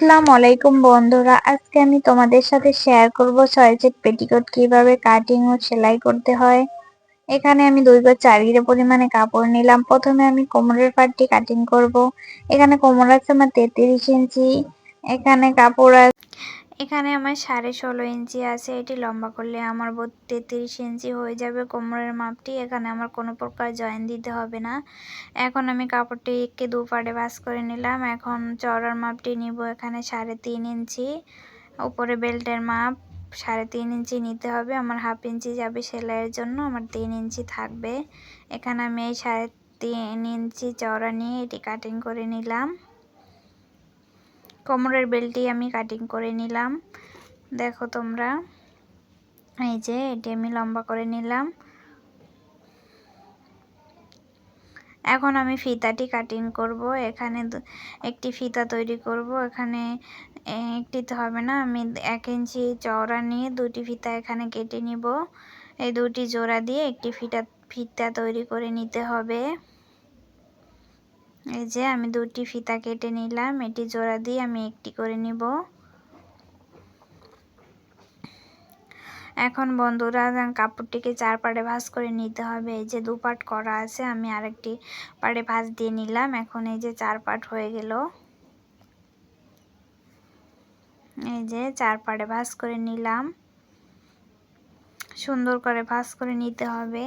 আসসালামু আলাইকুম বন্ধুরা, আজকে আমি তোমাদের সাথে শেয়ার করব ছয় সেট পেটিকোট কীভাবে কাটিং ও সেলাই করতে হয়। এখানে আমি দুই বা চার গিরে পরিমাণে কাপড় নিলাম। প্রথমে আমি কোমরের পাটটি কাটিং করব। এখানে কোমর আছে আমার তেত্রিশ ইঞ্চি, এখানে কাপড় আছে এখানে আমার সাড়ে ষোলো ইঞ্চি আছে, এটি লম্বা করলে আমার তেত্রিশ ইঞ্চি হয়ে যাবে কোমরের মাপটি, এখানে আমার কোনো প্রকার জয়েন দিতে হবে না। এখন আমি কাপড়টিকে দু পাড়ে বাস করে নিলাম, এখন চড়ার মাপটি নিব এখানে সাড়ে তিন ইঞ্চি, উপরে বেল্টের মাপ সাড়ে তিন ইঞ্চি নিতে হবে, আমার হাফ ইঞ্চি যাবে সেলাইয়ের জন্য, আমার তিন ইঞ্চি থাকবে। এখানে আমি এই সাড়ে তিন ইঞ্চি চওড়া নিয়ে এটি কাটিং করে নিলাম। কোমরের বেলটি আমি কাটিং করে নিলাম। দেখো তোমরা। এই যে, এটি আমি লম্বা করে নিলাম। এখন আমি ফিতাটি কাটিং করব। এখানে একটি ফিতা তৈরি করব। এখানে একটি হবে না, আমি এক ইঞ্চি চওড়া নিয়ে দুটি ফিতা এখানে কেটে নিব। এই দুটি জোড়া দিয়ে একটি ফিতা ফিতা তৈরি করে নিতে হবে। এই যে আমি দুটি ফিতা কেটে নিলাম, এটি জোড়া দিয়ে আমি একটি করে নিব। এখন বন্ধুরা, কাপড়টিকে চার পাড়ে ভাঁজ করে নিতে হবে। এই যে দু পাট করা আছে, আমি আরেকটি পাড়ে ভাঁজ দিয়ে নিলাম। এখন এই যে চার পাট হয়ে গেল। এই যে চার পাড়ে ভাঁজ করে নিলাম। সুন্দর করে ভাঁজ করে নিতে হবে।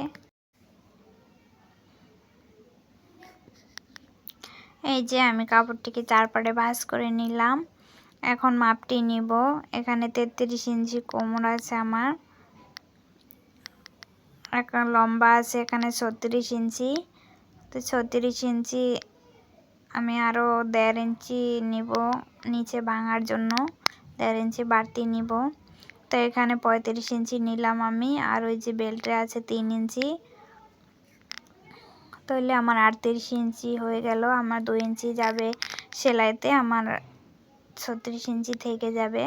এই যে আমি কাপড়টিকে চার পাড়ে ভাঁজ করে নিলাম। এখন মাপটি নিব। এখানে তেত্রিশ ইঞ্চি কোমর আছে আমার। এখন লম্বা আছে এখানে ছত্রিশ ইঞ্চি। তো ছত্রিশ ইঞ্চি আমি আরও দেড় ইঞ্চি নিব নিচে ভাঙার জন্য। দেড় ইঞ্চি বাড়তি নিব। তো এখানে পঁয়ত্রিশ ইঞ্চি নিলাম আমি। আর ওই যে বেল্টে আছে তিন ইঞ্চি। তাহলে আমার আটত্রিশ ইঞ্চি হয়ে গেল। আমার দু ইঞ্চি যাবে সেলাইতে, আমার ছত্রিশ ইঞ্চি থেকে যাবে।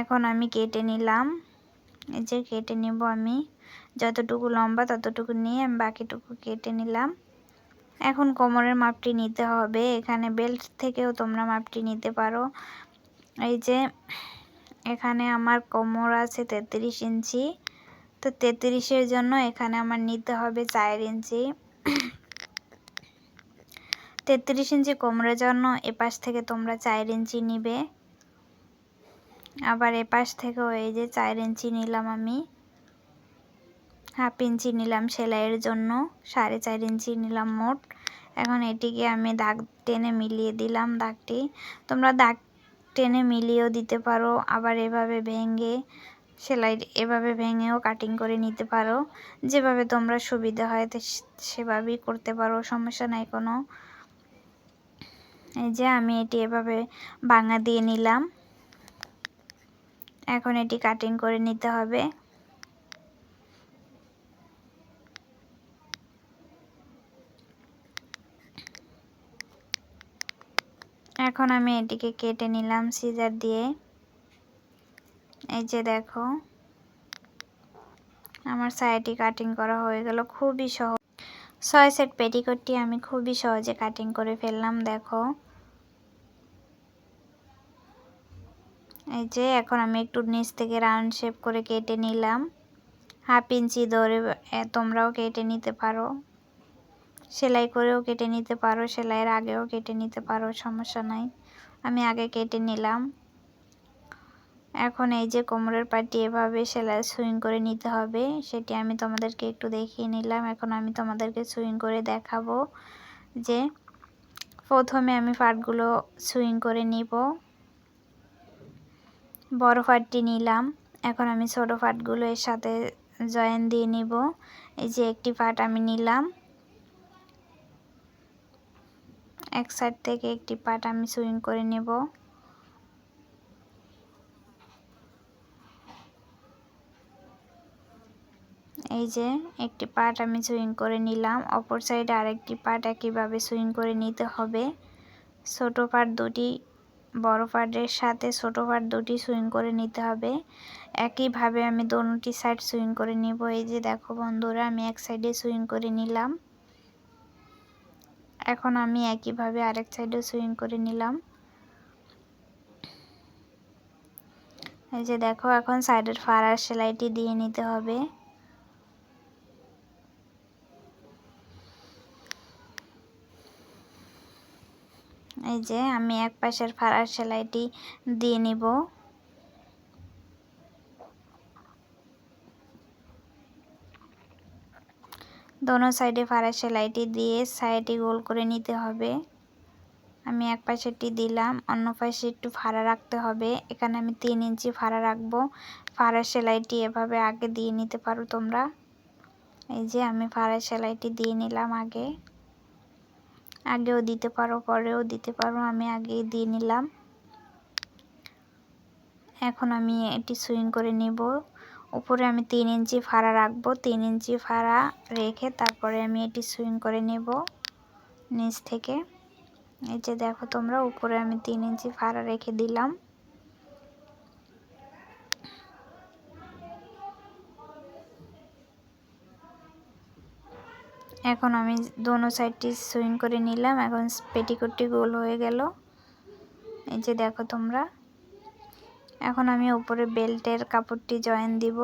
এখন আমি কেটে নিলাম। এই যে কেটে নিব আমি। যতটুকু লম্বা ততটুকু নিয়ে আমি বাকিটুকু কেটে নিলাম। এখন কোমরের মাপটি নিতে হবে। এখানে বেল্ট থেকেও তোমরা মাপটি নিতে পারো। এই যে এখানে আমার কোমর আছে তেত্রিশ ইঞ্চি। তো তেত্রিশের জন্য এখানে আমার নিতে হবে চার ইঞ্চি। তেত্রিশ ইঞ্চি কোমরের জন্য এপাশ থেকে তোমরা চার ইঞ্চি নিবে। আবার এপাশ থেকেও এই যে চার ইঞ্চি নিলাম আমি। হাফ ইঞ্চি নিলাম সেলাইয়ের জন্য, সাড়ে চার ইঞ্চি নিলাম মোট। এখন এটিকে আমি দাগ টেনে মিলিয়ে দিলাম দাগটি। তোমরা দাগ টেনে মিলিয়েও দিতে পারো, আবার এভাবে ভেঙে সেলাই এভাবে ভেঙেও কাটিং করে নিতে পারো। যেভাবে তোমরা সুবিধা হয় সেভাবেই করতে পারো, সমস্যা নাই কোনো। এই যে আমি এটি এভাবে বাঙা দিয়ে নিলাম। এখন এটি কাটিং করে নিতে হবে। এখন আমি এটিকে কেটে নিলাম সিজার দিয়ে। এই যে দেখো, আমার সাইডটি কাটিং করা হয়ে গেল খুবই সহজ। ছয় সেট পেটিকোটটি আমি খুবই সহজে কাটিং করে ফেললাম, দেখো। এই যে এখন আমি একটু নিচ থেকে রাউন্ড শেপ করে কেটে নিলাম। হাফ ইঞ্চি ধরে তোমরাও কেটে নিতে পারো। সেলাই করেও কেটে নিতে পারো, সেলাইয়ের আগেও কেটে নিতে পারো, সমস্যা নাই। আমি আগে কেটে নিলাম। এখন এই যে কোমরের পাটি এভাবে সেলাই, সুইং করে নিতে হবে, সেটি আমি তোমাদেরকে একটু দেখিয়ে নিলাম। এখন আমি তোমাদেরকে সুইং করে দেখাবো যে প্রথমে আমি পাটগুলো সুইং করে নিব। বড় পাটটি নিলাম। এখন আমি ছোটো পাটগুলো এর সাথে জয়েন দিয়ে নিব। এই যে একটি পাট আমি নিলাম। এক সাইড থেকে একটি পাট আমি সুইং করে নেব। এই যে, একটি পার্ট আমি সুইং করে নিলাম। অপর সাইডে আরেকটি পার্ট একইভাবে সুইং করে নিতে হবে। ছোট পার্ট দুটি, বড় পার্টের সাথে ছোট পার্ট দুটি সুইং করে নিতে হবে। একইভাবে আমি দোনটি সাইড সুইং করে নিব। এই যে দেখো বন্ধুরা, আমি এক সাইডে সুইং করে নিলাম। এখন আমি একইভাবে আরেক সাইডে সুইং করে নিলাম। এই যে দেখো, এখন সাইডের ফারার সেলাইটি দিয়ে নিতে হবে। এই যে আমি এক পাশের ফাড়ার সেলাইটি দিয়ে নিব। দোনো সাইডে ফাড়ার সেলাইটি দিয়ে সাইডে গোল করে নিতে হবে। আমি এক পাশেরটি দিলাম, অন্য পাশে একটু ফাড়া রাখতে হবে। এখানে আমি তিন ইঞ্চি ফাড়া রাখব। ফাড়ার সেলাইটি এভাবে আগে দিয়ে নিতে পারো তোমরা। এই যে আমি ফাড়ার সেলাইটি দিয়ে নিলাম আগে। আগেও দিতে পারো, পরেও দিতে পারো, আমি আগেই দিয়ে নিলাম। এখন আমি এটি সুইং করে নেব। উপরে আমি তিন ইঞ্চি ফাড়া রাখব, তিন ইঞ্চি ফাড়া রেখে তারপরে আমি এটি সুইং করে নেব নিচ থেকে। এই যে দেখো তোমরা, উপরে আমি তিন ইঞ্চি ফাড়া রেখে দিলাম। এখন আমি দোনো সাইডটি সুইং করে নিলাম। এখন পেটিকোটটি গোল হয়ে গেল। এই যে দেখো তোমরা। এখন আমি উপরে বেল্টের কাপড়টি জয়েন দিব।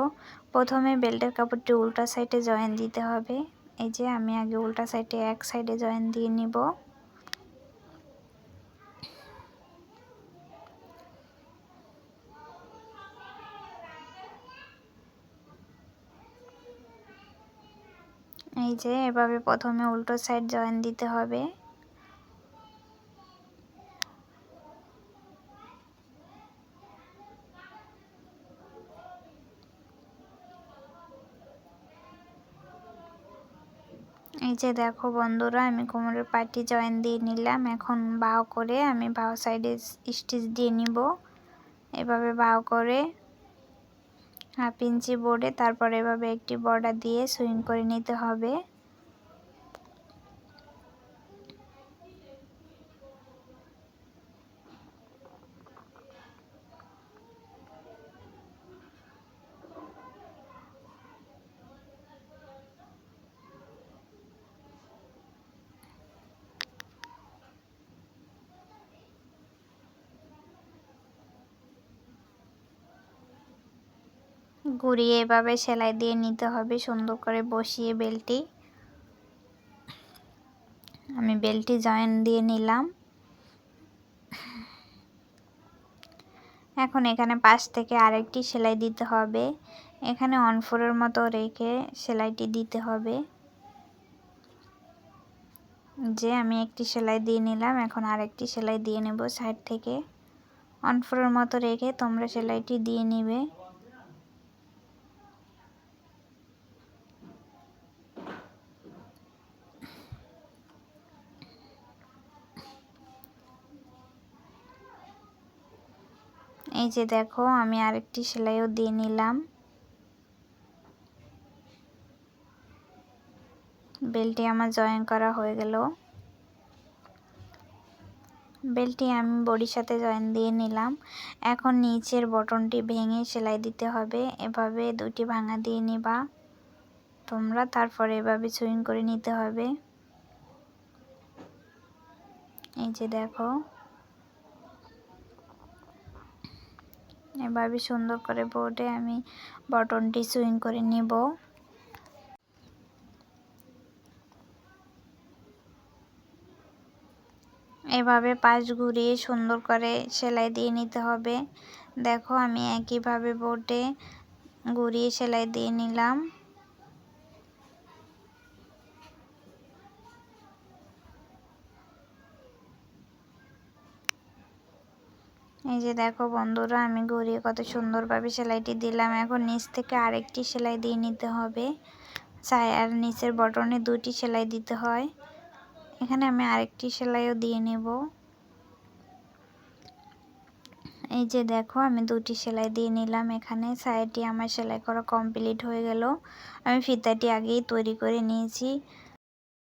প্রথমে বেল্টের কাপড়টি উল্টা সাইডে জয়েন দিতে হবে। এই যে আমি আগে উল্টা সাইডে এক সাইডে জয়েন দিয়ে নিব এই যে এভাবে প্রথমে উল্টো সাইড জয়েন দিতে হবে। এই যে দেখো বন্ধুরা, আমি কোমরের পাটি জয়েন দিয়ে নিলাম। এখন বাও করে আমি বাও সাইডে স্টিচ দিয়ে নিব। এভাবে বাও করে হাফ ইঞ্চি বোর্ডে তারপর এভাবে একটি বর্ডার দিয়ে সুইং করে নিতে হবে। ঘুরিয়ে এভাবে সেলাই দিয়ে নিতে হবে। সুন্দর করে বসিয়ে বেলটি। আমি বেলটি জয়েন দিয়ে নিলাম। এখন এখানে পাশ থেকে আরেকটি সেলাই দিতে হবে। এখানে অনফোরের মতো রেখে সেলাইটি দিতে হবে। যে আমি একটি সেলাই দিয়ে নিলাম, এখন আরেকটি সেলাই দিয়ে নেব সাইড থেকে। অনফোরের মতো রেখে তোমরা সেলাইটি দিয়ে নিবে। এই যে দেখো, আমি আরেকটি সেলাইও দিয়ে নিলাম। বেলটি আমার জয়েন করা হয়ে গেল। বেলটি আমি বডির সাথে জয়েন দিয়ে নিলাম। এখন নিচের বটনটি ভেঙে সেলাই দিতে হবে। এভাবে দুটি ভাঙা দিয়ে নিবা। তোমরা তারপরে এভাবে সুইং করে নিতে হবে। এই যে দেখো। এভাবে সুন্দর করে বোর্ডে আমি বটনটি সুইং করে নিব। এভাবে পাশ ঘুরিয়ে সুন্দর করে সেলাই দিয়ে নিতে হবে। দেখো আমি একইভাবে বোর্ডে ঘুরিয়ে সেলাই দিয়ে নিলাম। এই যে দেখো বন্ধুরা, আমি ঘুরিয়ে কত সুন্দরভাবে সেলাইটি দিলাম। এখন নিচ থেকে আরেকটি সেলাই দিয়ে নিতে হবে। আর নিচের বটনে দুটি সেলাই দিতে হয়। এখানে আমি আরেকটি সেলাইও দিয়ে নেব। এই যে দেখো, আমি দুটি সেলাই দিয়ে নিলাম। এখানে সাইডটি আমার সেলাই করা কমপ্লিট হয়ে গেল। আমি ফিতাটি আগেই তৈরি করে নিয়েছি।